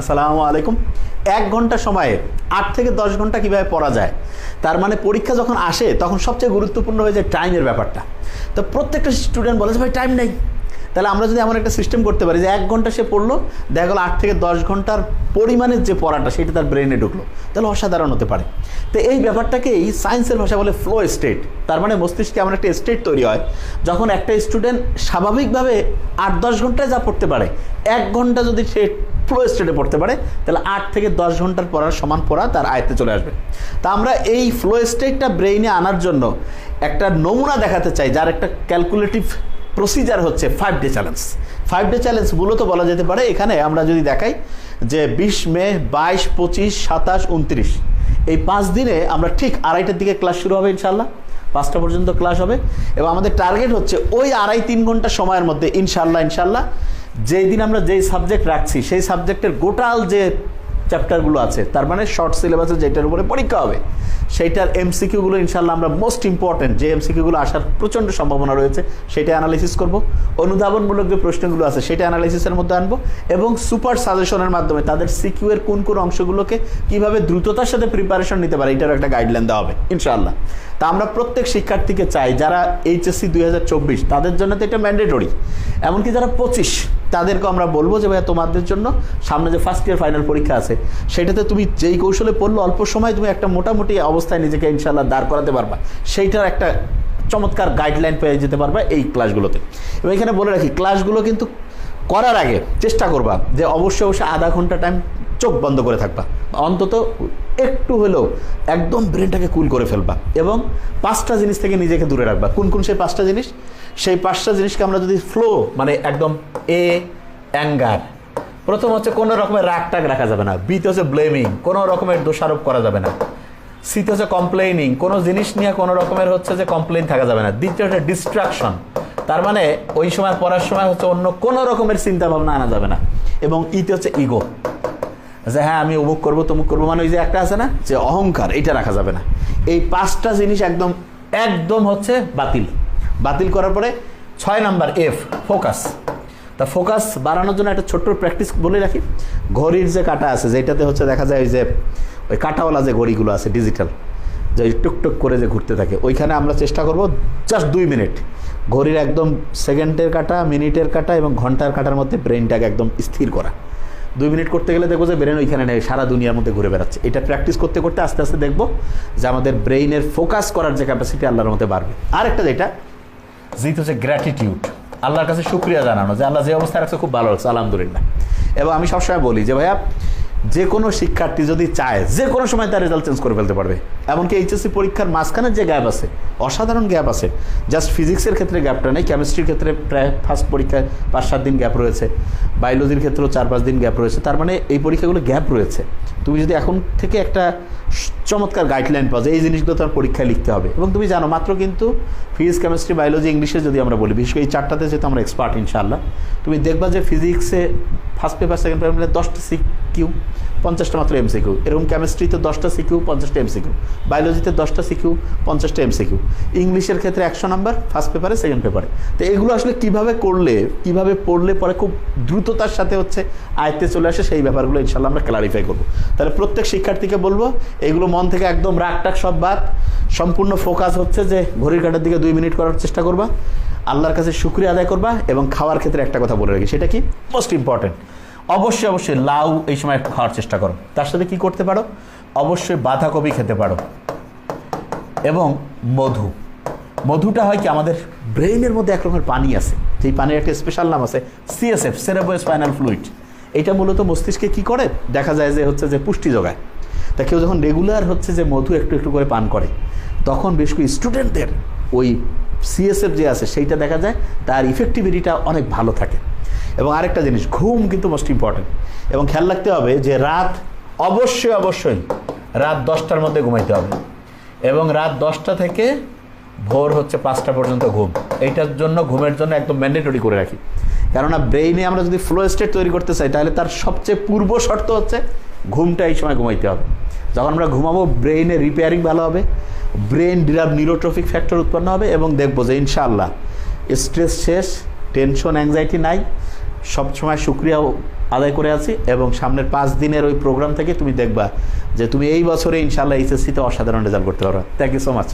আসসালামু আলাইকুম। এক ঘণ্টা সময়ে আট থেকে দশ ঘণ্টা কীভাবে পড়া যায়, তার মানে পরীক্ষা যখন আসে, তখন সবচেয়ে গুরুত্বপূর্ণ হয়ে যায় টাইমের ব্যাপারটা। তো প্রত্যেকটা স্টুডেন্ট বলে যে, ভাই টাইম নেই। তাহলে আমরা যদি এমন একটা সিস্টেম করতে পারি যে এক ঘণ্টা সে পড়ল, দেখা গেলো আট থেকে দশ ঘণ্টার পরিমাণের যে পড়াটা সেটা তার ব্রেনে ঢুকলো। তাহলে অসাধারণ হতে পারে। তো এই ব্যাপারটাকেই সায়েন্সের ভাষা বলে ফ্লো স্টেট তার মানে মস্তিষ্কে এমন একটা স্টেট তৈরি হয় যখন একটা স্টুডেন্ট স্বাভাবিকভাবে আট দশ ঘন্টায় যা পড়তে পারে, এক ঘণ্টা যদি সে ফ্লো স্টেটে পড়তে পারে, তাহলে আট থেকে দশ ঘণ্টার পড়ার সমান পড়া তার আয়ত্তে চলে আসবে। তা আমরা এই ফ্লো স্টেটটা ব্রেইনে আনার জন্য একটা নমুনা দেখাতে চাই, যার একটা ক্যালকুলেটিভ প্রসিজার হচ্ছে five day challenge five day challenge মূলত বলা যেতে পারে, এখানে আমরা যদি দেখাই যে বিশ মে, বাইশ, পঁচিশ, সাতাশ, উনত্রিশ। এই পাঁচ দিনে আমরা ঠিক আড়াইটার দিকে ক্লাস শুরু হবে ইনশাল্লাহ পাঁচটা পর্যন্ত ক্লাস হবে। এবং আমাদের টার্গেট হচ্ছে ওই আড়াই তিন ঘণ্টা সময়ের মধ্যে ইনশাল্লাহ ইনশাল্লাহ যেই দিন আমরা যেই সাবজেক্ট রাখছি, সেই সাবজেক্টের গোটাল যে চ্যাপ্টারগুলো আছে। তার মানে শর্ট সিলেবাসে যেটার উপরে পরীক্ষা হবে, সেইটার এমসিকিউগুলো ইনশাল্লাহ আমরা মোস্ট ইম্পর্টেন্ট যে এমসিকিউগুলো আসার প্রচণ্ড সম্ভাবনা রয়েছে সেটা অ্যানালাইসিস করব। অনুধাবনমূলক যে প্রশ্নগুলো আছে, সেটা অ্যানালাইসিসের মধ্যে আনব এবং সুপার সাজেশনের মাধ্যমে তাদের সিকিউ এর কোন কোন অংশগুলোকে কীভাবে দ্রুততার সাথে প্রিপারেশন নিতে পারে, এটারও একটা গাইডলাইন দেওয়া হবে, ইনশাআল্লাহ। তা আমরা প্রত্যেক শিক্ষার্থীকে চাই, যারা এইচএসসি দুই হাজার চব্বিশ, তাদের জন্য তো এটা ম্যান্ডেটরি এমনকি যারা পঁচিশ তাদেরকে আমরা বলব যে ভাইয়া তোমাদের জন্য সামনে যে ফার্স্ট ইয়ার ফাইনাল পরীক্ষা আছে, সেটাতে তুমি যেই কৌশলে পড়ল, অল্প সময় তুমি একটা মোটামুটি অবস্থায় নিজেকে ইনশাল্লাহ দাঁড় করাতে পারবা। সেইটার একটা চমৎকার গাইডলাইন পেয়ে যেতে পারবা এই ক্লাসগুলোতে এবং এখানে বলে রাখি ক্লাসগুলো কিন্তু করার আগে চেষ্টা করবা যে অবশ্যই অবশ্যই আধা ঘণ্টা টাইম চোখ বন্ধ করে থাকবা। অন্তত একটু হলেও একদম ব্রেনটাকে কুল করে ফেলবা এবং পাঁচটা জিনিস থেকে নিজেকে দূরে রাখবা। কোন কোন সেই পাঁচটা জিনিস? সেই পাঁচটা জিনিসকে আমরা যদি ফ্লো মানে একদম এ অ্যাঙ্গার প্রথম হচ্ছে কোনো রকমের রাগ টাগ রাখা যাবে না। বিতে হচ্ছে ব্লেমিং কোনো রকমের দোষারোপ করা যাবে না। সিতে হচ্ছে কমপ্লেইনিং কোনো জিনিস নিয়ে কোনো রকমের হচ্ছে যে কমপ্লেইন থাকা যাবে না। দ্বিতীয় হচ্ছে ডিস্ট্রাকশন তার মানে ওই সময় পড়ার সময় হচ্ছে অন্য কোনো রকমের চিন্তা ভাবনা আনা যাবে না। এবং ইতে হচ্ছে ইগো যে হ্যাঁ আমি অমুক করব, তমুক করব মানে ওই যে একটা আছে না, যে অহংকার, এটা রাখা যাবে না। এই পাঁচটা জিনিস একদম একদম হচ্ছে বাতিল। বাতিল করার পরে ছয় নাম্বার এফ ফোকাস তা ফোকাস বাড়ানোর জন্য একটা ছোট্ট প্র্যাকটিস বলে রাখি। ঘড়ির যে কাটা আছে যেটাতে হচ্ছে দেখা যায় ওই যে, ওই কাটাওয়ালা যে ঘড়িগুলো আছে ডিজিটাল যে টুকটুক করে যে ঘুরতে থাকে, ওইখানে আমরা চেষ্টা করব জাস্ট দুই মিনিট। ঘড়ির একদম সেকেন্ডের কাটা, মিনিটের কাটা এবং ঘণ্টার কাটার মধ্যে ব্রেনটাকে একদম স্থির করা। দুই মিনিট করতে গেলে দেখব যে ব্রেন ওইখানে নেই, সারা দুনিয়ার মধ্যে ঘুরে বেড়াচ্ছে। এটা প্র্যাকটিস করতে করতে আস্তে আস্তে দেখব যে আমাদের ব্রেইনের ফোকাস করার যে ক্যাপাসিটি আল্লাহর মধ্যে বাড়বে। আরেকটা যেটা যেটা হচ্ছে গ্র্যাটিটিউড আল্লাহর কাছে শুক্রিয়া জানানো, যে আল্লাহ যে অবস্থায় রাখছে, খুব ভালো লাগছে, আলহামদুলিল্লাহ। এবং আমি সবসময় বলি যে, ভাইয়া যে কোনো শিক্ষার্থী যদি চায় যে কোনো সময় তার রেজাল্ট চেঞ্জ করে ফেলতে পারবে। এমনকি এইচএসসি পরীক্ষার মাঝখানের যে গ্যাপ আছে, অসাধারণ গ্যাপ আছে জাস্ট ফিজিক্সের ক্ষেত্রে গ্যাপটা নেই কেমিস্ট্রির ক্ষেত্রে প্রায় ফার্স্ট পরীক্ষায় পাঁচ সাত দিন গ্যাপ রয়েছে বায়োলজির ক্ষেত্রেও চার পাঁচ দিন গ্যাপ রয়েছে, তার মানে এই পরীক্ষাগুলো গ্যাপ রয়েছে। তুমি যদি এখন থেকে একটা চমৎকার গাইডলাইন পাওয়া যায় এই জিনিসগুলো তোমার পরীক্ষায় লিখতে হবে, এবং তুমি জানো মাত্র কিন্তু ফিজিক্স কেমিস্ট্রি বায়োলজি ইংলিশে যদি আমরা বলি, বিশেষ করে এই চারটাতে যেহেতু আমরা এক্সপার্ট ইনশাআল্লাহ, তুমি দেখবা যে ফিজিক্সে ফার্স্ট পেপার সেকেন্ড পেপার মিলে দশটা সি কিউ পঞ্চাশটা মাত্র এমসিকিউ এরকম কেমিস্ট্রিতে দশটা সিকিউ পঞ্চাশটা এমসিকিউ বায়োলজিতে দশটা সিকিউ পঞ্চাশটা এমসিকিউ ইংলিশের ক্ষেত্রে একশো নাম্বার ফার্স্ট পেপারে সেকেন্ড পেপারে তো এগুলো আসলে কীভাবে করলে, কীভাবে পড়লে পরে খুব দ্রুততার সাথে হচ্ছে আয়ত্তে চলে আসে, সেই ব্যাপারগুলো ইনশাল্লাহ আমরা ক্লারিফাই করব। তাহলে প্রত্যেক শিক্ষার্থীকে বলব, এগুলো মন থেকে একদম রাগ টাক সব বাদ। সম্পূর্ণ ফোকাস হচ্ছে যে ঘড়ির কাটার দিকে দুই মিনিট করার চেষ্টা করবা। আল্লাহর কাছে শুক্রিয়া আদায় করবা এবং খাওয়ার ক্ষেত্রে একটা কথা বলে রাখি, সেটা কি? মোস্ট ইম্পর্টেন্ট অবশ্যই অবশ্যই লাউ এই সময় খাওয়ার চেষ্টা করো। তার সাথে কি করতে পারো? অবশ্যই বাঁধাকপি খেতে পারো। এবং মধু। মধুটা হয় কি, আমাদের ব্রেইনের মধ্যে এক রকমের পানি আছে। যেই পানির একটা স্পেশাল নাম আছে সিএসএফ সেরেবো স্পাইনাল ফ্লুইড এটা মূলত মস্তিষ্কে কি করে? দেখা যায় যে হচ্ছে যে পুষ্টি যোগায়। তা কেউ যখন রেগুলার হচ্ছে যে মধু একটু একটু করে পান করে, তখন বেশ কিছু স্টুডেন্টদের ওই সিএসএফ যে আছে, সেইটা দেখা যায়, তার ইফেক্টিভিটিটা অনেক ভালো থাকে। এবং আরেকটা জিনিস, ঘুম কিন্তু মোস্ট ইম্পর্টেন্ট এবং খেয়াল রাখতে হবে যে রাত অবশ্যই অবশ্যই রাত দশটার মধ্যে ঘুমাইতে হবে। এবং রাত দশটা থেকে ভোর হচ্ছে পাঁচটা পর্যন্ত ঘুম। এইটার জন্য, ঘুমের জন্য একদম ম্যান্ডেটরি করে রাখি। কেননা ব্রেইনে আমরা যদি ফ্লো স্টেট তৈরি করতে চাই, তাহলে তার সবচেয়ে পূর্ব শর্ত হচ্ছে ঘুমটা এই সময় ঘুমাইতে হবে। যখন আমরা ঘুমাবো ব্রেইনে রিপেয়ারিং ভালো হবে ব্রেন ডিরাব নিউরোট্রফিক ফ্যাক্টর উৎপন্ন হবে এবং দেখব যে ইনশাআল্লাহ স্ট্রেস শেষ টেনশন অ্যাংজাইটি নাই সবসময় সুক্রিয়া আদায় করে আছি এবং সামনের পাঁচ দিনের ওই প্রোগ্রাম থেকে তুমি দেখবা যে তুমি এই বছরে ইনশাল্লাহ এইচএসসিতে অসাধারণ রেজাল্ট করতে পারো থ্যাংক ইউ সো মাচ